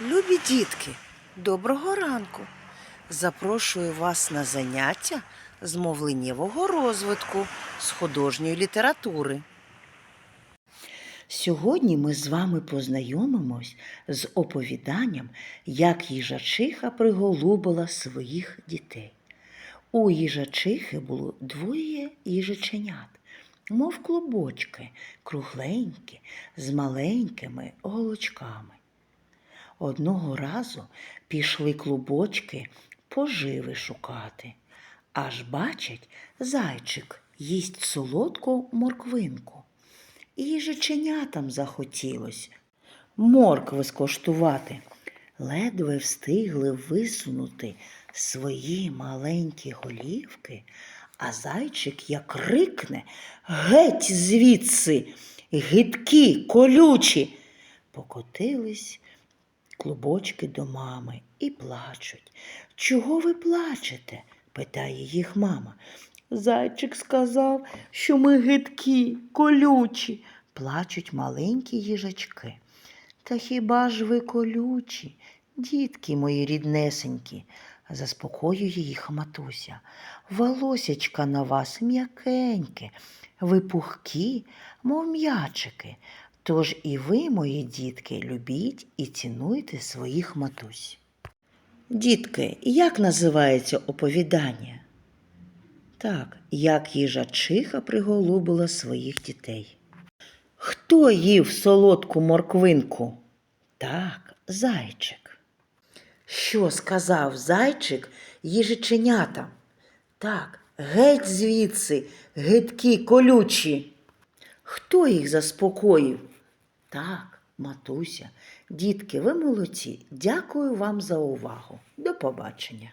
Любі дітки, доброго ранку! Запрошую вас на заняття з мовленнєвого розвитку з художньої літератури. Сьогодні ми з вами познайомимось з оповіданням, як їжачиха приголубила своїх дітей. У їжачихи було двоє їжаченят, мов клубочки, кругленькі, з маленькими голочками. Одного разу пішли клубочки поживи шукати. Аж бачать, зайчик їсть солодку морквинку. І їжаченятам захотілось моркви скоштувати. Ледве встигли висунути свої маленькі голівки, а зайчик як рикне геть звідси, гидкі, колючі. Покотились клубочки до мами і плачуть. Чого ви плачете? питає їх мама. Зайчик сказав, що ми гидкі, колючі, плачуть маленькі їжачки. Та хіба ж ви колючі, дітки мої ріднесенькі, заспокоює їх матуся. Волосячка на вас м'якеньке, ви пухкі, мов м'ячики. Тож і ви, мої дітки, любіть і цінуйте своїх матусь. Дітки, як називається оповідання? Так, як їжачиха приголубила своїх дітей. Хто їв солодку морквинку? Так, зайчик. Що сказав зайчик їжаченятам? Так, геть звідси, гидкі колючі. Хто їх заспокоїв? Так, матуся. Дітки, ви молодці. Дякую вам за увагу. До побачення.